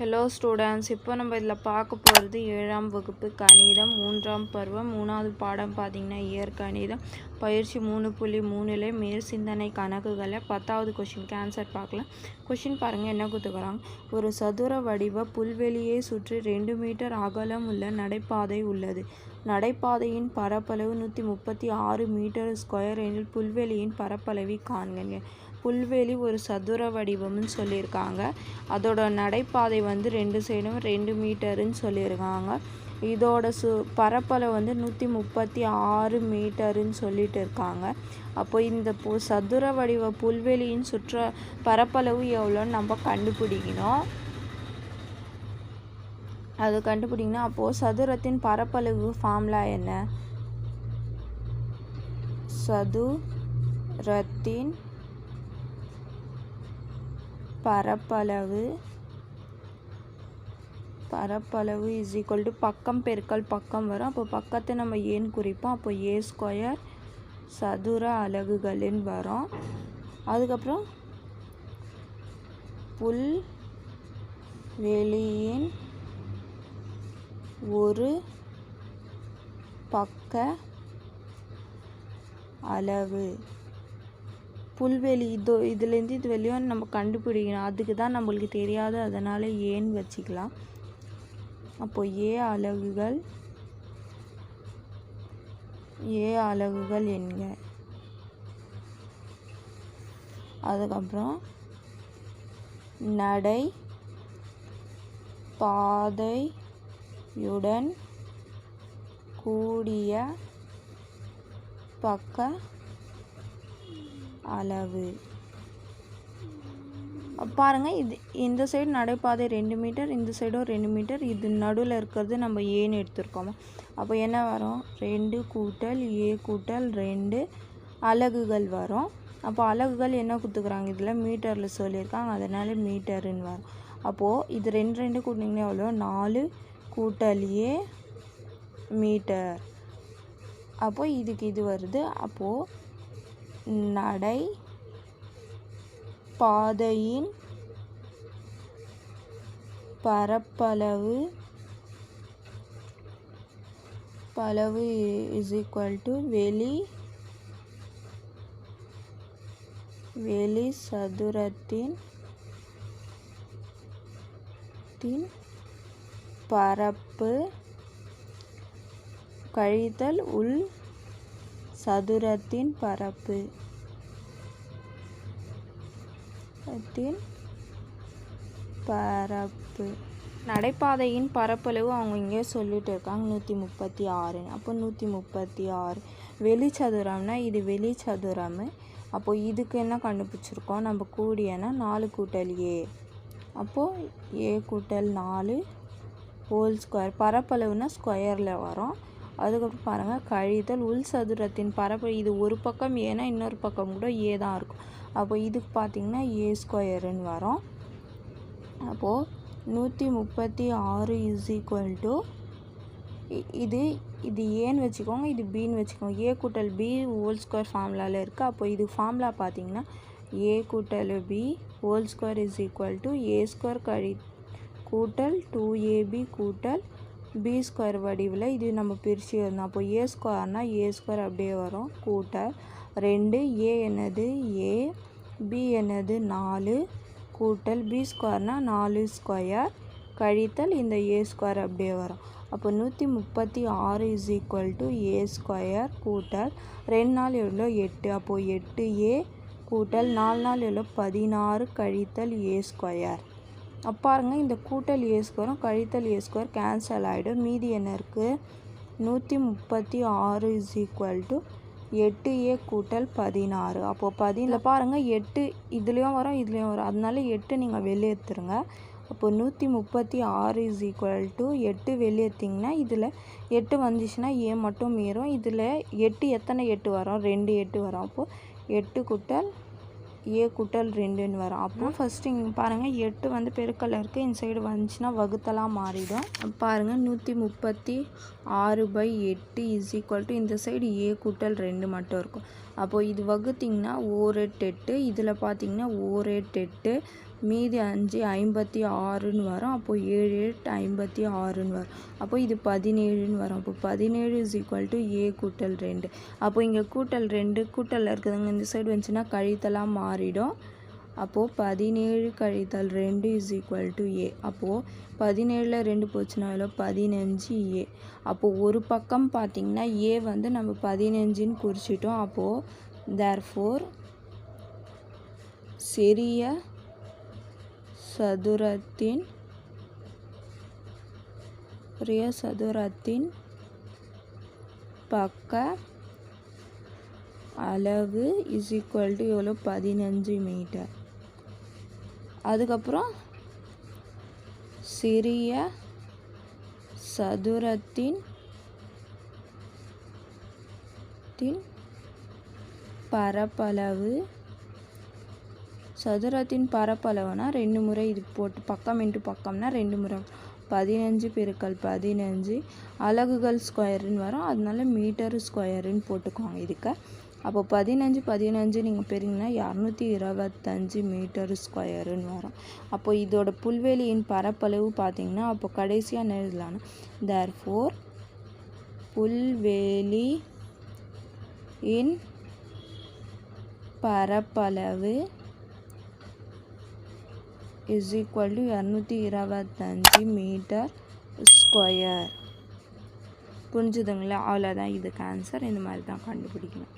Hello students இப்போ நம்ம இதில் பார்க்க போகிறது ஏழாம் வகுப்பு கணிதம் மூன்றாம் பருவம் மூணாவது பாடம் பார்த்தீங்கன்னா இயற்கணிதம். பயிற்சி மூணு புள்ளி மூணில் மேல் சிந்தனை கணக்குகளை பத்தாவது கொஷினுக்கு ஆன்சர் பார்க்கலாம். கொஷின் பாருங்கள் என்ன கொடுத்துக்கிறாங்க ஒரு சதுர வடிவ புல்வெளியை சுற்றி ரெண்டு மீட்டர் அகலம் உள்ள நடைபாதை உள்ளது. நடைபாதையின் பரப்பளவு நூற்றி முப்பத்தி ஆறு மீட்டர் ஸ்கொயர் எனில் புல்வெளியின் பரப்பளவை காண்கங்க புல்வெளி ஒரு சதுர வடிவம்னு சொல்லியிருக்காங்க. அதோட நடைபாதை வந்து ரெண்டு சைடும் ரெண்டு மீட்டருன்னு சொல்லியிருக்காங்க. இதோட சு பரப்பளவு வந்து நூற்றி முப்பத்தி ஆறு மீட்டருன்னு சொல்லிட்டு இருக்காங்க அப்போ இந்த பு சதுர வடிவ புல்வெளியின் சுற்ற பரப்பளவு எவ்வளோன்னு நம்ம கண்டுபிடிக்கணும். அது கண்டுபிடிக்கணும் அப்போது சதுரத்தின் பரப்பளவு ஃபார்முலா என்ன? சதுரத்தின் பரப்பளவு பரப்பளவு இஸ் ஈக்குவல் டு பக்கம் பெருக்கல் பக்கம் வரும். அப்போ பக்கத்தை நம்ம ஏன் குறிப்போம்? அப்போ ஏ ஸ்கொயர் சதுர அலகுகளின் வரும். அதுக்கப்புறம் புல் வெளியின் ஒரு பக்க அளவு. புல்வெளி இதோ இதுலேருந்து இது வெளியும் நம்ம கண்டுபிடிக்கணும். அதுக்கு தான் நம்மளுக்கு தெரியாது. அதனால் ஏன்னு வச்சுக்கலாம். அப்போ ஏ அலகுகள் ஏ அலகுகள் என்க. அதுக்கப்புறம் நடை பாதையுடன் கூடிய பக்க அளவு பாருங்கள் இது இந்த சைடு நடைபாதை ரெண்டு மீட்டர் இந்த சைடும் ரெண்டு மீட்டர் இது நடுவில் இருக்கிறது நம்ம ஏன்னு எடுத்திருக்கோமா. அப்போ என்ன வரும்? ரெண்டு கூட்டல் ஏ கூட்டல் ரெண்டு அலகுகள் வரும். அப்போ அலகுகள் என்ன கொடுத்துக்குறாங்க? இதில் மீட்டரில் சொல்லியிருக்காங்க. அதனால் மீட்டருன்னு வரும். அப்போது இது ரெண்டு ரெண்டு கூட்டிங்கன்னா எவ்வளோ நாலு கூட்டல் ஏ மீட்டர் அப்போது இதுக்கு இது வருது. அப்போது நடை பாதையின் பரப்பளவு பளவு இஸ் ஈக்குவல் டு வெளி வெளி சதுரத்தின் தின் பரப்பு கழித்தல் உள் சதுரத்தின் பரப்பு. தின் பரப்பு. நடைபாதையின் பரப்பளவு அவங்க இங்கே சொல்லிட்டு இருக்காங்க நூற்றி முப்பத்தி ஆறுன்னு. அப்போ நூற்றி முப்பத்தி ஆறு. வெளிச்சதுரம்னா இது வெளிச்சதுரம். அப்போது இதுக்கு என்ன கண்டுபிடிச்சிருக்கோம்? நம்ம கூடியனா நாலு கூட்டல் ஏ. அப்போது ஏ கூட்டல் நாலு ஹோல் ஸ்கொயர் பரப்பளவுனா ஸ்கொயரில் வரும். அதுக்கப்புறம் பாருங்கள் கழித்தல் உள் சதுரத்தின் பரப்பு. இது ஒரு பக்கம் ஏன்னா இன்னொரு பக்கம் கூட ஏ தான் இருக்கும். அப்போ இதுக்கு பார்த்திங்கன்னா ஏ ஸ்கொயருன்னு வரும். அப்போது நூற்றி முப்பத்தி ஆறு இஸ் ஈக்குவல் டு இது இது ஏன்னு வச்சுக்கோங்க இது பின்னு வச்சுக்கோங்க. ஏ கூட்டல் பி ஹோல் ஸ்கொயர் ஃபார்முலாவில் இருக்குது அப்போ இது ஃபார்முலா பார்த்தீங்கன்னா ஏ கூட்டல் B whole square is equal to A square கழி கூட்டல் டூ ஏபி கூட்டல் பி ஸ்கொயர் வடிவில் இது நம்ம பிரித்து இருந்தோம் அப்போ ஏ ஸ்கொயர்னால் ஏ ஸ்கொயர் அப்படியே வரும். கூட்டல் ரெண்டு ஏ என்னது ஏ பி என்னது நாலு கூட்டல் பி ஸ்கொயர்னால் நாலு ஸ்கொயர் கழித்தல் இந்த ஏ ஸ்கொயர் அப்படியே வரும். அப்போ நூற்றி முப்பத்தி ஆறு is equal to A square கூட்டல் ரெண்டு நாள் எவ்வளோ? எட்டு. அப்போது எட்டு ஏ கூட்டல் நாலு நாள் எவ்வளோ? பதினாறு கழித்தல் ஏ ஸ்கொயர் பாருங்க இந்த கூட்டல் ஏ ஸ்கொயரும் கழித்தல் ஏ ஸ்கொயர் கேன்சல் ஆகிடும் மீதி என்ன இருக்குது நூற்றி முப்பத்தி ஆறு இஸ் ஈக்குவல் டு எட்டு ஏ கூட்டல் பதினாறு. அப்போது பதினில் பாருங்கள் எட்டு இதுலேயும் வரும் இதுலேயும் வரும். அதனால எட்டு நீங்கள் வெளியே எடுத்துருங்க அப்போது நூற்றி முப்பத்தி ஆறு இஸ் ஈக்குவல் டு எட்டு வெளியேற்றிங்கன்னா இதில் எட்டு வந்துச்சுன்னா ஏ மட்டும் மீறும் இதில் எட்டு எத்தனை எட்டு வரும்? ரெண்டு எட்டு வரும். அப்போது எட்டு கூட்டல் ஏ கூட்டல் ரெண்டுன்னு வரும். அப்புறம் ஃபஸ்ட்டு இங்கே பாருங்கள் எட்டு வந்து பெருக்கல் இருக்குது இந்த சைடு வந்துச்சுன்னா வகுத்தலாம் மாறிடும். பாருங்கள் நூற்றி முப்பத்தி ஆறு பை எட்டு இஸ் ஈக்குவல் டு இந்த சைடு ஏ கூட்டல் ரெண்டு மட்டும் இருக்கும். அப்போது இது வகுத்திங்கன்னா ஓர் எட்டு எட்டு இதில் பார்த்தீங்கன்னா ஓர் எட்டு எட்டு மீதி அஞ்சு ஐம்பத்தி ஆறுன்னு வரும். அப்போது ஏழு எட்டு ஐம்பத்தி ஆறுன்னு வரும். அப்போது இது பதினேழுன்னு வரும். அப்போ பதினேழு இஸ் ஈக்குவல் டு ஏ கூட்டல் ரெண்டு. அப்போ இங்கே கூட்டல் ரெண்டு கூட்டல் இருக்குதுங்க. இந்த சைடு வந்துச்சுன்னா கழித்தலாக மாறிடும். அப்போது பதினேழு கழித்தல் ரெண்டு இஸ் ஈக்குவல் டு ஏ அப்போது பதினேழில் ரெண்டு போச்சுன்னா எவ்வளோ? பதினஞ்சு ஏ அப்போது ஒரு பக்கம் பார்த்திங்கன்னா ஏ வந்து நம்ம பதினஞ்சுன்னு குறிச்சிட்டோம். அப்போது தேர் ஃபோர் சிறிய சதுரத்தின் பிரிய சதுரத்தின் பக்க அளவு இஸ் ஈக்குவல் டு எவ்வளோ பதினஞ்சு மீட்டர் அதுக்கப்புறம் சிறிய சதுரத்தின் தின் பரப்பளவு சதுரத்தின் பரப்பளவுனா ரெண்டு முறை இது போட்டு பக்கம் இன்ட்டு பக்கம்னா ரெண்டு முறை. பதினஞ்சு பெருக்கல் பதினஞ்சு. அலகுகள் ஸ்கொயருன்னு வரும். அதனால மீட்டர் ஸ்கொயருன்னு போட்டுக்கோங்க இதுக்கு. அப்போ பதினஞ்சு பதினஞ்சு நீங்கள் பெருங்கன்னா இரநூத்தி இருபத்தஞ்சு மீட்டர் ஸ்கொயருன்னு வரும். அப்போ இதோட புல்வெளியின் பரப்பளவு பார்த்தீங்கன்னா அப்போ கடைசியாக என்ன எழுதலாம்னா தேர் ஃபோர் புல்வெளி இன் பரப்பளவு இஸ் ஈக்குவல் டு இரநூத்தி இருபத்தஞ்சி மீட்டர் ஸ்கொயர் புரிஞ்சுதுங்களா? அவ்வளோதான் இதுக்கு ஆன்சர் இந்த மாதிரி தான் கண்டுபிடிக்கணும்.